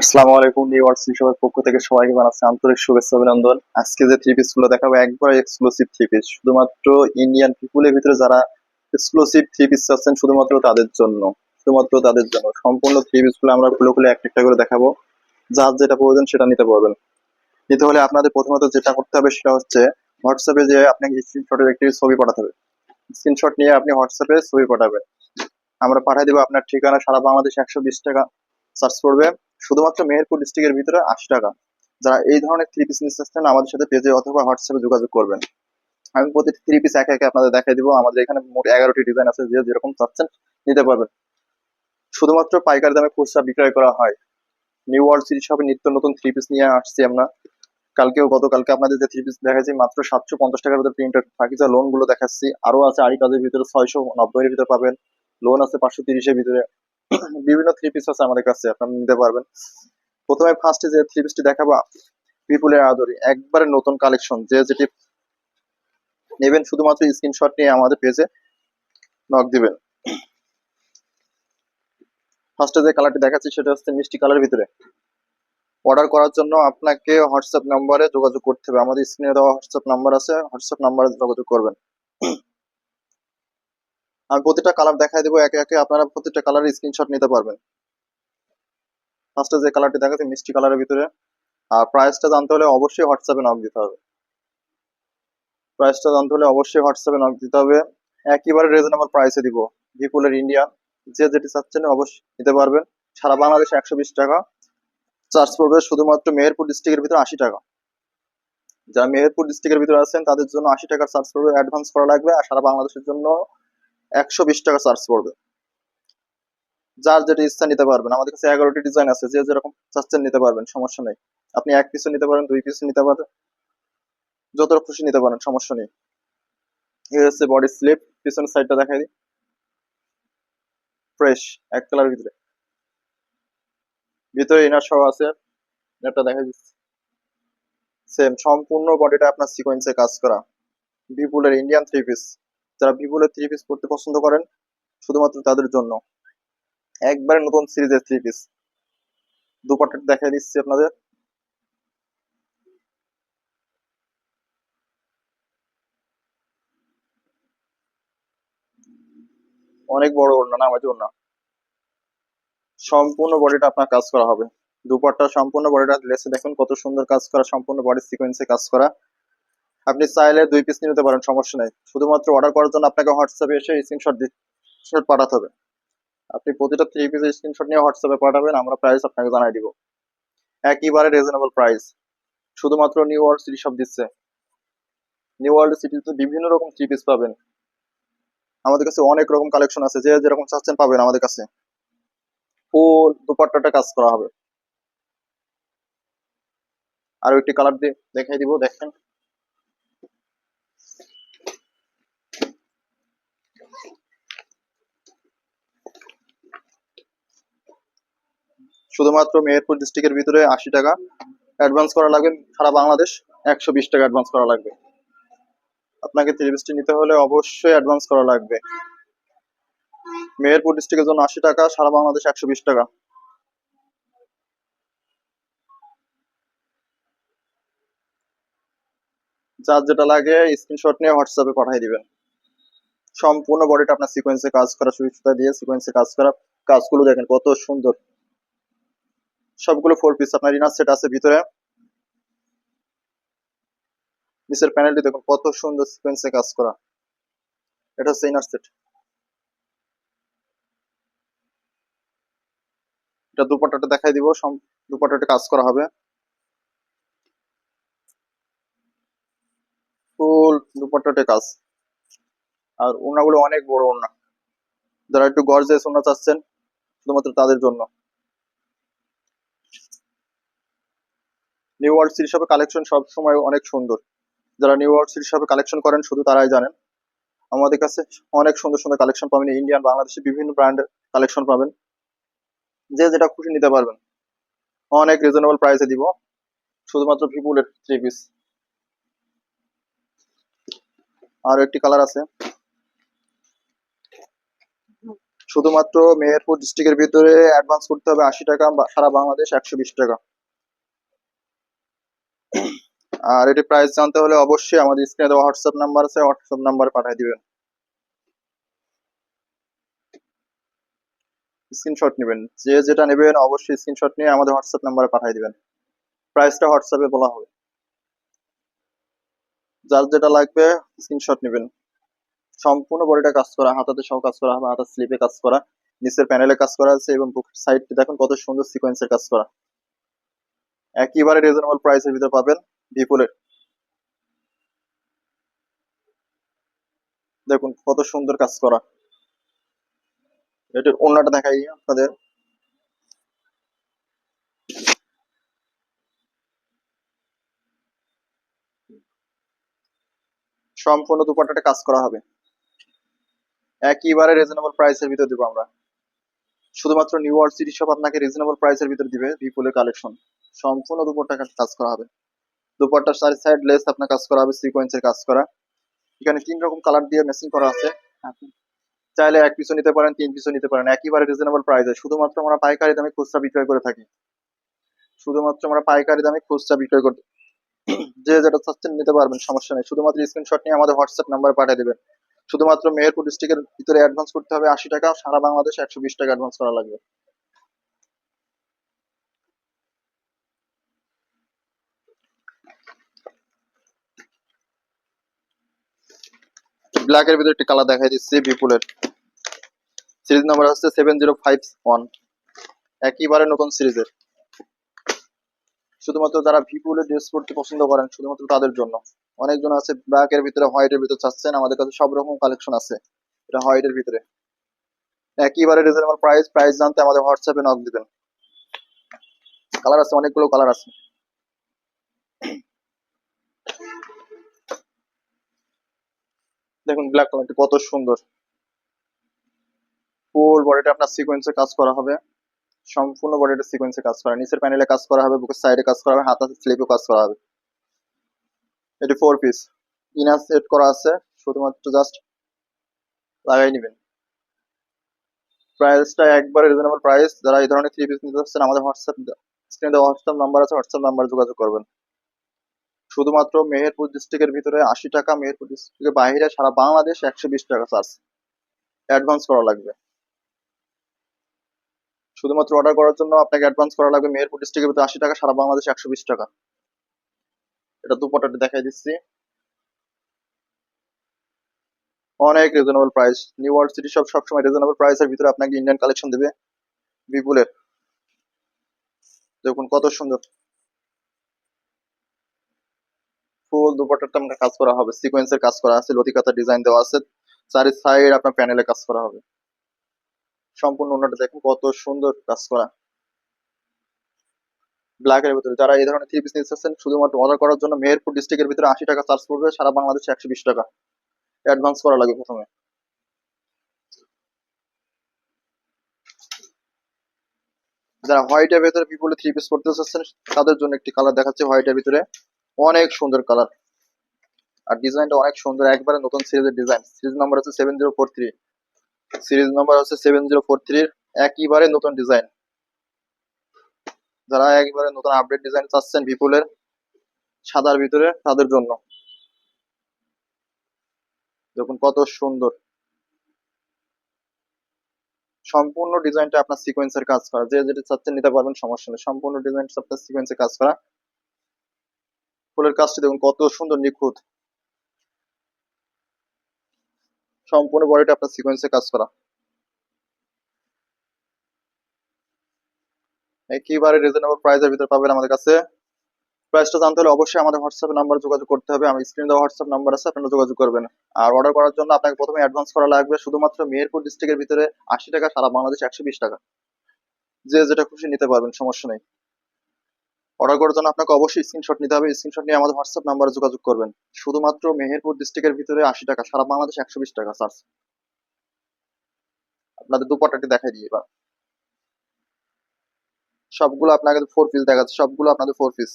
আসসালামু আলাইকুম নিউ সবার পক্ষ থেকে সবাইকে জানাচ্ছি আন্তরিক শুভেচ্ছা অভিনন্দন। আজকে যে থ্রি পিসগুলো দেখাবো, একবার এক্সক্লুসিভ থ্রি পিস শুধুমাত্র ইন্ডিয়ান পিপুলের ভিতরে যারা এক্সক্লুসিভ থ্রি পিস চাচ্ছেন, শুধুমাত্র তাদের জন্য, শুধুমাত্র তাদের জন্য। সম্পূর্ণ থ্রি পিসগুলো আমরা খুলে খুলে একটা একটা করে দেখাবো। যার যেটা প্রয়োজন সেটা নিতে পারবেন। নিতে হলে আপনাদের প্রথমত যেটা করতে হবে সেটা হচ্ছে হোয়াটসঅ্যাপে যে আপনাকে স্ক্রিনশটের একটি ছবি পাঠাতে হবে। স্ক্রিনশট নিয়ে আপনি হোয়াটসঅ্যাপে ছবি পাঠাবেন। আমরা পাঠিয়ে দেবো আপনার ঠিকানা, সারা বাংলাদেশ একশো বিশ টাকা সার্চ করবে। শুধুমাত্র মেহেরপুর ডিস্ট্রিক্টের ভিতরে আশি টাকা। যারা এই ধরনের থ্রি পিস নিতে চাচ্ছেন, আমাদের সাথে পেজে অথবা হোয়াটসঅ্যাপে যোগাযোগ করবেন। আমি প্রতিটি থ্রি পিস একে একে আপনাদের দেখাই দিব। আমাদের এখানে মোট এগারোটি ডিজাইন আছে, যে যেরকম চাচ্ছেন নিতে পারবেন। শুধুমাত্র পাইকারি দামে খুচরা বিক্রয় করা হয়। নিউ ওয়ার্ল্ড সিরিজ শপে নিত্য নতুন থ্রি পিস নিয়ে আসছি আমরা। কালকেও, গতকালকে আপনাদের যে থ্রি পিস দেখাচ্ছি মাত্র সাতশো পঞ্চাশ টাকার ভিতরে প্রিন্টেড বাকি যা লোনগুলো দেখাচ্ছি আরও আছে আড়ি কাজের ভিতরে ছয়শো নব্বই এর ভিতরে পাবেন। লোন আছে পাঁচশো তিরিশের ভিতরে। বিভিন্ন থ্রি পিস আছে আমাদের কাছে, আপনারা নিতে পারবেন। প্রথমে ফার্স্টে যে থ্রি পিসটি দেখাবো পিপুলের আদরি, একবারে নতুন কালেকশন যে যেটি নেবেন শুধুমাত্র স্ক্রিনশট নিয়ে আমাদের পেজে নক দিবেন। ফার্স্টে যে কালারটি দেখাচ্ছি, সেটা হচ্ছে মিষ্টি কালার ভিতরে। অর্ডার করার জন্য আপনাকে হোয়াটসঅ্যাপ নাম্বারে যোগাযোগ করতে হবে। আমাদের স্ক্রিনে দেওয়া হোয়াটসঅ্যাপ নাম্বার আছে হোয়াটসঅ্যাপ নাম্বারে যোগাযোগ করবেন। আমি প্রতিটা কালার দেখাই দেবো, একে একে আপনারা প্রতিটা কালারের স্ক্রিনশট নিতে পারবেন। ফার্স্টে যে কালারটি দেখাচ্ছি, মিষ্টি কালারের ভিতরে। আর প্রাইসটা জানতে হলে অবশ্যই হোয়াটসঅ্যাপে নাম দিতে হবে। প্রাইসটা জানতে হলে অবশ্যই হোয়াটসঅ্যাপে নাম দিতে হবে। একেবারে রিজনেবল প্রাইসে দিব। ভিপুলের ইন্ডিয়া যে যেটি চাচ্ছেন অবশ্যই নিতে পারবেন। সারা বাংলাদেশে একশো বিশ টাকা। চার্জ পড়বে শুধুমাত্র মেহেরপুর ডিস্ট্রিক্টের ভিতরে আশি টাকা। যারা মেহেরপুর ডিস্ট্রিক্টের ভিতরে আছেন, তাদের জন্য আশি টাকার চার্জ পড়বে। অ্যাডভান্স করা লাগবে। আর সারা বাংলাদেশের জন্য একশো বিশ টাকা চার্জ পড়বে। যার যেটা ইচ্ছা নিতে পারবেন। আমাদের কাছে এগারোটি ডিজাইন আছে, যে যেরকম নিতে পারবেন, সমস্যা নেই। আপনি এক পিসও নিতে পারেন, দুই পিসও নিতে পারেন যত খুশি নিতে পারেন, সমস্যা নেই। হচ্ছে বডি স্লিপ পিছনের সাইডটা দেখাই দিই। ফ্রেশ এক কালার ভিতরে। ভিতরে ইনার সহ আছে এটা দিচ্ছি। সেম সম্পূর্ণ বডিটা আপনার সিকোয়েন্সে কাজ করা। বিপুলের ইন্ডিয়ান থ্রি পিস যারা বিপুলের থ্রি পিস পড়তে পছন্দ করেন, শুধুমাত্র তাদের জন্য। একবারে নতুন সিরিজের থ্রি পিস দুপাট্টা দেখাই দিচ্ছি আপনাদের। অনেক বড় ওড়না, না আমাদের ওড়না। সম্পূর্ণ বডিটা আপনার কাজ করা হবে। দুপাট্টা সম্পূর্ণ বডিটা লেসে দেখুন কত সুন্দর কাজ করা, সম্পূর্ণ বডি সিকোয়েন্সে কাজ করা। আপনি চাইলে দুই পিস নিতে পারেন, সমস্যা নেই। শুধুমাত্র অর্ডার করার জন্য আপনাকে হোয়াটসঅ্যাপে এসে স্ক্রিনশট শট পাঠাতে হবে। আপনি প্রতিটা থ্রি পিসের স্ক্রিনশট নিয়ে হোয়াটসঅ্যাপে পাঠাবেন, আমরা প্রাইস আপনাকে জানাই দিব। একইবারে রিজনেবল প্রাইস শুধুমাত্র নিউ ওয়ার্ল্ড সিটি সব দিচ্ছে। নিউ ওয়ার্ল্ড সিটিতে বিভিন্ন রকম থ্রি পিস পাবেন। আমাদের কাছে অনেক রকম কালেকশন আছে, যে যেরকম চাচ্ছেন পাবেন আমাদের কাছে। ফুল দুপাট্টাটা কাজ করা হবে। আর একটি কালার দিয়ে দেখাই দিব, দেখেন। শুধুমাত্র মেহেরপুর ডিস্ট্রিক্টের ভিতরে আশি টাকা অ্যাডভান্স করা লাগবে, সারা বাংলাদেশ একশো বিশ টাকা অ্যাডভান্স করা লাগবে। আপনাকে ত্রিপিসটি নিতে হলে অবশ্যই অ্যাডভান্স করা লাগবে। মেহেরপুর ডিস্ট্রিক্টের জন্য আশি টাকা, সারা বাংলাদেশ একশো বিশ টাকা। যার যেটা লাগে স্ক্রিনশট নিয়ে হোয়াটসঅ্যাপে পাঠিয়ে দিবেন। সম্পূর্ণ বডিটা আপনার সিকোয়েন্সে কাজ করা সুতা দিয়ে সিকোয়েন্সে কাজ করা কাজগুলো দেখেন কত সুন্দর। সবগুলো ফোর পিস আপনার ইনার সেট আছে ভিতরে। নিচের প্যানেলটি দেখুন, কত সুন্দর সিকোয়েন্সে কাজ করা। এটা হচ্ছে ইনার সেট এটা দুপাট্টাটা দেখাই দিব দুপাট্টাটা কাজ করা হবে। ফুল দুপাট্টাটে কাজ। আর ওনাগুলো অনেক বড় ওনা যারা একটু গর্জেস ওনা চাচ্ছেন, শুধুমাত্র তাদের জন্য। নিউ ওয়ার্ল্ড সিরিজ শপে কালেকশন সব সময় অনেক সুন্দর। যারা নিউ ওয়ার্ল্ড সিরিজ শপে কালেকশন করেন, শুধু তারাই জানেন। আমাদের কাছে অনেক সুন্দর সুন্দর কালেকশন পাবেন। ইন্ডিয়ান বাংলাদেশি বিভিন্ন ব্র্যান্ডের কালেকশন পাবেন। যে যেটা খুশি নিতে পারবেন। অনেক রিজনেবল প্রাইসে দিব। শুধুমাত্র ভিপুলের থ্রি পিস আর একটি কালার আছে। শুধুমাত্র মেহেরপুর ডিস্ট্রিক্টের ভিতরে অ্যাডভান্স করতে হবে আশি টাকা সারা বাংলাদেশ একশো বিশ টাকা। আর এটি প্রাইস জানতে হলে অবশ্যই আমাদের স্ক্রিনে দেওয়া হোয়াটসঅ্যাপ নাম্বার আছে হোয়াটসঅ্যাপ নাম্বারে পাঠিয়ে দিবেন। স্ক্রিনশট নেবেন। যে যেটা নেবেন, অবশ্যই স্ক্রিনশট নিয়ে আমাদের হোয়াটসঅ্যাপ নাম্বারে পাঠিয়ে দিবেন। প্রাইসটা হোয়াটসঅ্যাপে বলা হবে। যার যেটা লাগবে স্ক্রিনশট নেবেন। সম্পূর্ণ বডিটা কাজ করা, হাতাতে সহ কাজ করা হবে হাতার স্লিপে কাজ করা, নিচের প্যানেলে কাজ করা আছে, এবং বুকের সাইডটি দেখুন কত সুন্দর সিকোয়েন্সের কাজ করা। একেবারে রিজনেবল প্রাইসের ভিতরে পাবেন। বিপুলের। দেখুন, কত সুন্দর কাজ করা। এটার অন্যটা দেখাই আপনাদের। সম্পূর্ণ দুপাট্টাটা কাজ করা হবে। একইবারে রিজনেবল প্রাইসের ভিতর দিব আমরা। শুধুমাত্র নিউ ইয়র্ক সিটি শপ আপনাকে রিজনেবল প্রাইসের ভিতর দিবে বিপুলের কালেকশন সম্পূর্ণ দুপাট্টা কাজ করা হবে। দুপাট্টার চারি সাইড লেস আপনার কাজ করা হবে সিকোয়েন্সের কাজ করা। এখানে তিন রকম কালার দিয়ে মেশিং করা আছে। চাইলে এক পিসও নিতে পারেন তিন পিসও নিতে পারেন। একেবারে রিজনেবল প্রাইসে শুধুমাত্র আমরা পাইকারি দামে খুচরা বিক্রয় করে থাকি। শুধুমাত্র আমরা পাইকারি দামে খুচরা বিক্রয় করতে যে যেটা চাচ্ছেন নিতে পারবেন সমস্যা নেই। শুধুমাত্র স্ক্রিনশট নিয়ে আমাদের হোয়াটসঅ্যাপ নাম্বারে পাঠিয়ে দেবেন। শুধুমাত্র মেহেরপুর ডিস্ট্রিক্টের ভিতরে অ্যাডভান্স করতে হবে আশি টাকা সারা বাংলাদেশে একশো বিশ টাকা অ্যাডভান্স করা লাগবে। ব্ল্যাকের ভিতরে একটি কালার দেখাই দিচ্ছি বিপুলের সিরিজ নাম্বার হচ্ছে সেভেন জিরো ফাইভ ওয়ান একেবারে নতুন সিরিজের শুধুমাত্র যারা ভিপুলের ড্রেস পড়তে পছন্দ করেন, শুধুমাত্র তাদের জন্য। অনেকজন আছে ব্ল্যাক এর ভিতরে হোয়াইটের ভিতরে চাচ্ছেন, আমাদের কাছে সব রকম কালেকশন আছে। এটা হোয়াইট এর ভিতরে। একইবারে রিজনেবল প্রাইস প্রাইস জানতে আমাদের হোয়াটসঅ্যাপে নক দিবেন। কালার আছে, অনেকগুলো কালার আছে। দেখুন ব্ল্যাক কালারটি কত সুন্দর। ফুল বডিটা আপনার সিকোয়েন্সে কাজ করা হবে। সম্পূর্ণ বডিটা সিকোয়েন্সে কাজ করা নিচের প্যানেলে কাজ করা হবে, বুকের সাইডে কাজ করা হবে হাতা স্লিপে কাজ করা হবে। এটি ফোর পিস ইনার সেট করা আছে, শুধুমাত্র জাস্ট লাগাই নেবেন। প্রাইসটা একবারে রিজনেবল প্রাইস যারা এই ধরনের থ্রি পিস নিতে চাচ্ছেন, আমাদের হোয়াটসঅ্যাপ স্ক্রিনে হোয়াটসঅ্যাপ নাম্বার আছে হোয়াটসঅ্যাপ নাম্বারে যোগাযোগ করবেন। শুধুমাত্র মেহেরপুর ডিস্ট্রিক্টের ভিতরে আশি টাকা, মেহেরপুর ডিস্ট্রিক্টের বাইরে সারা বাংলাদেশ একশো বিশ টাকা চার্জ অ্যাডভান্স করা লাগবে। শুধুমাত্র অর্ডার করার জন্য আপনাকে অ্যাডভান্স করা লাগবে মেহেরপুর ডিস্ট্রিক্টের ভিতরে আশি টাকা, সারা বাংলাদেশ একশো বিশ টাকা। এটা দুপটাটি দেখাই দিচ্ছি। অনেক reasonable price new world city সব সবসময় রিজনেবল প্রাইসের ভিতরে আপনাকে ইন্ডিয়ান কালেকশন দেবে। বিপুলের। দেখুন কত সুন্দর। ফুল আপনার কাজ করা হবে। সিকোয়েন্সের কাজ করা আছে, লতিকাতা ডিজাইন দেওয়া আছে। চারি সাইড আপনার প্যানেলে কাজ করা হবে। সম্পূর্ণ অন্যটা দেখুন, কত সুন্দর কাজ করা। ব্ল্যাকের ভিতরে যারা এই ধরনের থ্রি পিস নিতে শুধুমাত্র অর্ডার করার জন্য মেহেরপুর ডিস্ট্রিক্টের ভিতরে আশি টাকা চার্জ পড়বে, সারা বাংলাদেশে একশো বিশ টাকা। অ্যাডভান্স করা লাগে প্রথমে। যারা হোয়াইটের ভিতরে পিপলে থ্রি পিস করতে চাচ্ছেন, তাদের জন্য একটি কালার দেখাচ্ছে হোয়াইটের ভিতরে। অনেক সুন্দর কালার আর ডিজাইনটা অনেক সুন্দর, একবারে নতুন সিরিজের ডিজাইন সিরিজ নাম্বার হচ্ছে seven zero four three series number হচ্ছে সেভেন জিরো ফোর থ্রির একইবারে নতুন ডিজাইন যারা একবারে নতুন আপডেট ডিজাইন চাচ্ছেন বিপুলের, সাদার ভিতরে, তাদের জন্য। দেখুন কত সুন্দর। সম্পূর্ণ ডিজাইনটা আপনার সিকোয়েন্সের কাজ করা। যে যেটা চাচ্ছেন নিতে পারবেন, সমস্যা নেই। সম্পূর্ণ ডিজাইনটা আপনার সিকোয়েন্সের কাজ করা। ফুলের কাজটি দেখুন, কত সুন্দর নিখুঁত। সম্পূর্ণ বডিটা আপনার সিকোয়েন্সে কাজ করা। একেবারে রিজনেবল প্রাইসের ভিতরে পাবেন আমাদের কাছে। প্রাইসটা জানতে হলে অবশ্যই আমাদের হোয়াটসঅ্যাপ নাম্বার যোগাযোগ করতে হবে। আমি স্ক্রিনে দেওয়া হোয়াটসঅ্যাপ নাম্বার আছে, আপনারা যোগাযোগ করবেন। আর অর্ডার করার জন্য আপনাকে প্রথমে অ্যাডভান্স করা লাগবে শুধুমাত্র মেহেরপুর ডিস্ট্রিক্টের ভিতরে আশি টাকা, সারা বাংলাদেশ একশো বিশ টাকা। যে যেটা খুশি নিতে পারবেন, সমস্যা নেই। অর্ডার করার জন্য আপনাকে অবশ্যই স্ক্রিনশট নিতে হবে। স্ক্রিনশট নিয়ে আমাদের হোয়াটসঅ্যাপ নাম্বারে যোগাযোগ করবেন। শুধুমাত্র মেহেরপুর ডিস্ট্রিক্টের ভিতরে আশি টাকা, সারা বাংলাদেশ একশো বিশ টাকা চার্জ আপনাদের দুপাটাটি দেখাই দিই এবার। সবগুলো আপনাকে ফোর পিস দেখাচ্ছে, সবগুলো আপনাদের ফোর পিস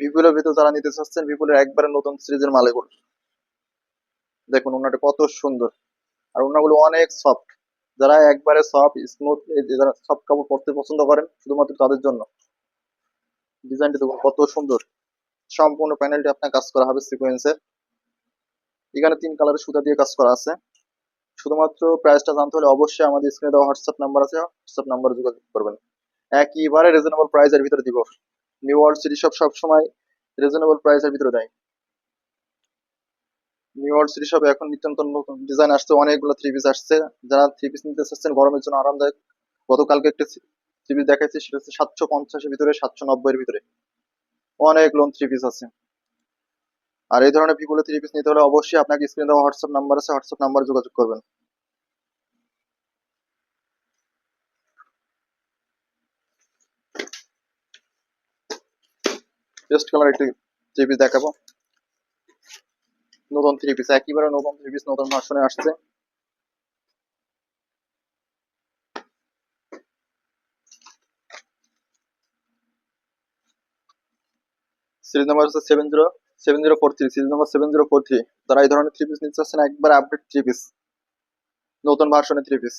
ভিপুলের ভিতরে যারা নিতে চাচ্ছেন ভিপুলের একবারে নতুন সিরিজের মাল এগুলো দেখুন ওনাটা কত সুন্দর। আর ওনাগুলো অনেক সফট যারা একবারে সফট স্মুথ যারা সফট কাপড় পরতে পছন্দ করেন, শুধুমাত্র তাদের জন্য। ডিজাইনটি দেখুন, কত সুন্দর। সম্পূর্ণ প্যানেলটি আপনার কাজ করা হবে সিকোয়েন্সের এখানে তিন কালারের সুতা দিয়ে কাজ করা আছে। শুধুমাত্র প্রাইসটা জানতে হলে অবশ্যই আমাদের স্ক্রিনে দেওয়া হোয়াটসঅ্যাপ নাম্বার আছে। হোয়াটসঅ্যাপ নাম্বারে যোগাযোগ করবেন। একইবারে রিজনেবল প্রাইসের ভিতরে দিব। নিউ ওয়ার্ল্ড সিটি শপ সবসময় রিজনেবল প্রাইসের ভিতরে দেয়। নিউ ওয়ার্ল্ড সিটি শপে এখন নিত্য নতুন নতুন ডিজাইন আসছে, অনেকগুলো থ্রি পিস আসছে। যারা থ্রি পিস নিতে চাচ্ছেন, গরমের জন্য আরামদায়ক। গতকালকে একটা থ্রি পিস সেটা হচ্ছে সাতশো পঞ্চাশের ভিতরে, সাতশো নব্বইয়ের ভিতরে। অনেক লোন থ্রি পিস আছে। আর এই ধরনের ভিভোলে থ্রি পিস নিতে হলে অবশ্যই আপনাকে স্ক্রিনে দেওয়া হোয়াটসঅ্যাপ নাম্বার আছে হোয়াটসঅ্যাপ নাম্বারে যোগাযোগ করবেন। পেস্ট কালার একটি থ্রি পিস দেখাবো। নতুন থ্রি পিস একেবারে নতুন থ্রি পিস নতুন ভার্সনে আসছে। সিরিজ নাম্বার হচ্ছে seven zero seven zero four three series number seven zero four three যারা এই ধরনের থ্রি পিস নিতে চাচ্ছেন একবার আপডেট থ্রি পিস নতুন ভার্সনের থ্রি পিস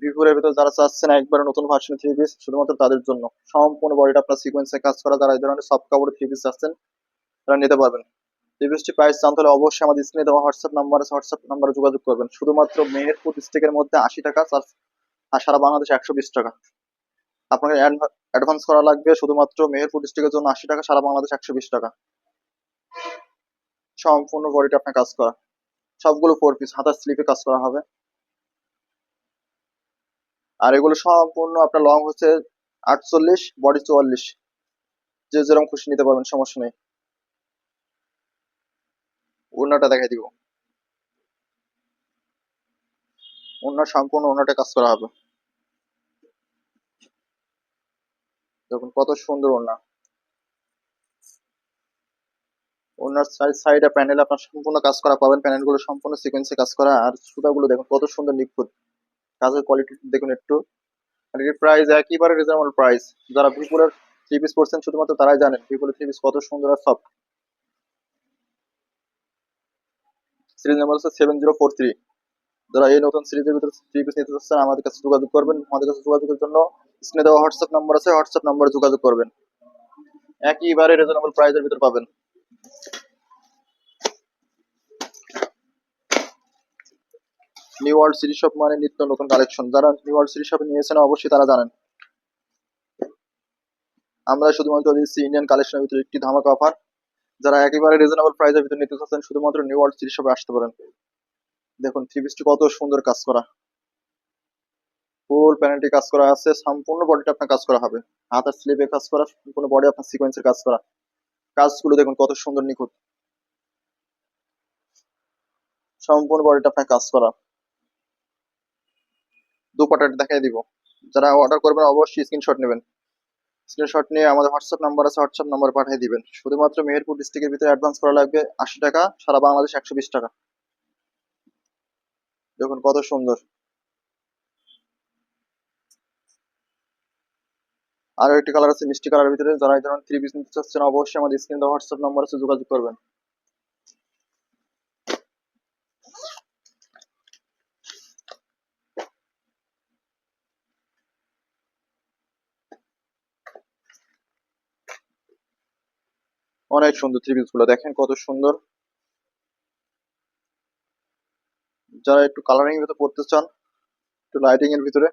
ভিভোর ভিতর যারা চাচ্ছেন একবার নতুন ভার্সনের থ্রি পিস শুধুমাত্র তাদের জন্য। সম্পূর্ণ বডিটা আপনার সিকোয়েন্সে কাজ করা, যারা এই ধরনের সফট কাপড়ের থ্রি পিস চাচ্ছেন, তারা নিতে পারবেন। থ্রি পিসটি প্রাইস জানতে হলে অবশ্যই আমাদের স্ক্রিনে দেওয়া হোয়াটসঅ্যাপ নাম্বার আছে, হোয়াটসঅ্যাপ নাম্বারে যোগাযোগ করবেন। শুধুমাত্র মেহেরপুর ডিস্ট্রিক্টের মধ্যে আশি টাকা আর সারা বাংলাদেশে একশো বিশ টাকা। আপনাকে অ্যাডভান্স করা লাগবে শুধুমাত্র মেহেরপুর ডিস্ট্রিক্টের জন্য আশি টাকা, সারা বাংলাদেশ একশো বিশ টাকা। সম্পূর্ণ বডিটা আপনার কাজ করা। সবগুলো ফোর পিস হাতার স্লিপে কাজ করা হবে। আর এগুলো সম্পূর্ণ আপনার লং হচ্ছে আটচল্লিশ বডি চুয়াল্লিশ। যে যেরকম খুশি নিতে পারবেন, সমস্যা নেই। ওড়নাটা দেখাই দিব। ওড়না সম্পূর্ণ ওড়নাটা কাজ করা হবে। দেখুন, কত সুন্দর ওড়না। ওনার সাইড প্যানেল আপনার সম্পূর্ণ কাজ করা পাবেন। প্যানেলগুলো সম্পূর্ণ সিকোয়েন্সে কাজ করা। আর সুতাগুলো দেখুন, কত সুন্দর নিখুঁত। কাজের কোয়ালিটি দেখুন একটু। আর এর প্রাইস একেবারে রিজনেবল প্রাইস যারা ভিপুরের থ্রি পিস পড়ছেন শুধুমাত্র তারাই জানেন ভিপুরের থ্রি পিস কত সুন্দর আর সফট সিরিজ নাম্বার হচ্ছে সেভেন জিরো ফোর থ্রি যারা এই নতুন সিরিজের ভিতরে থ্রি পিস নিতে চাচ্ছেন আমাদের কাছে যোগাযোগ করবেন। আমাদের কাছে যোগাযোগের জন্য স্ক্রিনে দেওয়া হোয়াটসঅ্যাপ নাম্বার আছে হোয়াটসঅ্যাপ নাম্বারে যোগাযোগ করবেন। একইবারে রিজনেবল প্রাইসের ভিতরে পাবেন। নিউ ওয়ার্ল্ড সিরিজ শপ মানে নিত্য নতুন কালেকশন যারা নিউ ওয়ার্ল্ড সিরিজ শপে নিয়েছেন, অবশ্যই তারা জানেন। আমরা শুধুমাত্র দিচ্ছি ইন্ডিয়ান কালেকশনের ভিতরে একটি ধামাকা অফার যারা একেবারে রিজনেবল প্রাইসের ভিতরে নিতে চাচ্ছেন, শুধুমাত্র নিউ ওয়ার্ল্ড সিরিজ শপে আসতে পারেন। দেখুন থ্রি পিসটি কত সুন্দর কাজ করা। ফুল প্যানেলটি কাজ করা আছে, সম্পূর্ণ বডিটা আপনার কাজ করা হবে। হাতের স্লিপে কাজ করা সম্পূর্ণ বডি আপনার সিকোয়েন্সের কাজ করা। কাজগুলো দেখুন, কত সুন্দর নিখুঁত। সম্পূর্ণ বডিটা আপনার কাজ করা। দুপাটাটা দেখাই দিব। যারা অর্ডার করবেন, অবশ্যই স্ক্রিনশট নেবেন। স্ক্রিনশট নিয়ে আমাদের হোয়াটসঅ্যাপ নাম্বার আছে হোয়াটসঅ্যাপ নাম্বার পাঠিয়ে দিবেন। শুধুমাত্র মেহেরপুর ডিস্ট্রিক্টের ভিতরে অ্যাডভান্স করা লাগবে আশি টাকা, সারা বাংলাদেশ একশো বিশ টাকা। দেখুন কত সুন্দর। আরও একটি কালার আছে, মিষ্টি কালারের ভিতরে। যারা এই ধরনের থ্রি পিস নিতে চাচ্ছেন, অবশ্যই আমাদের স্ক্রিনে হোয়াটসঅ্যাপ নাম্বার আছে, যোগাযোগ করবেন। অনেক সুন্দর থ্রি পিসগুলো। দেখেন কত সুন্দর। যারা একটু কালারিং এর ভিতরে পড়তে চান, একটু লাইটিং এর ভিতরে,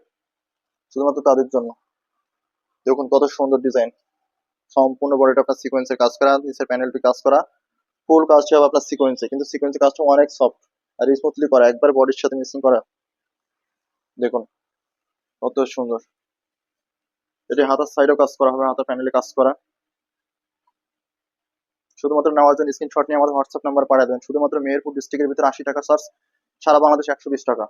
শুধুমাত্র তাদের জন্য। দেখুন কত সুন্দর ডিজাইন সম্পূর্ণ বডিটা আপনার সিকোয়েন্সের কাজ করা, নিচের প্যানেলটি কাজ করা। ফুল কাজটি হবে আপনার সিকোয়েন্সে কিন্তু সিকোয়েন্সের কাজটা অনেক সফট আর স্মুথলি করা। একবার বডির সাথে মিক্সিং করা। দেখুন কত সুন্দর। এটি হাতার সাইডেও কাজ করা হবে, হাতার প্যানেলে কাজ করা। শুধুমাত্র নেওয়ার জন্য স্ক্রিনশট নিয়ে আমাদের হোয়াটসঅ্যাপ নাম্বার পাঠিয়ে দেবেন। শুধুমাত্র মেহেরপুর ডিস্ট্রিক্টের ভিতরে আশি টাকা চার্জ সারা বাংলাদেশ একশো বিশ টাকা।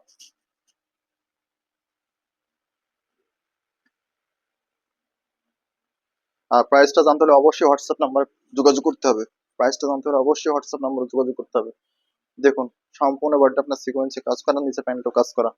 আর প্রাইসটা জানতে হলে অবশ্যই হোয়াটসঅ্যাপ নাম্বার যোগাযোগ করতে হবে। প্রাইসটা জানতে হলে অবশ্যই হোয়াটসঅ্যাপ নাম্বারে যোগাযোগ করতে হবে। দেখুন, সম্পূর্ণ বাড়িটা আপনার সিকোয়েন্সে কাজ করা, নিচে প্যান্টও কাজ করা।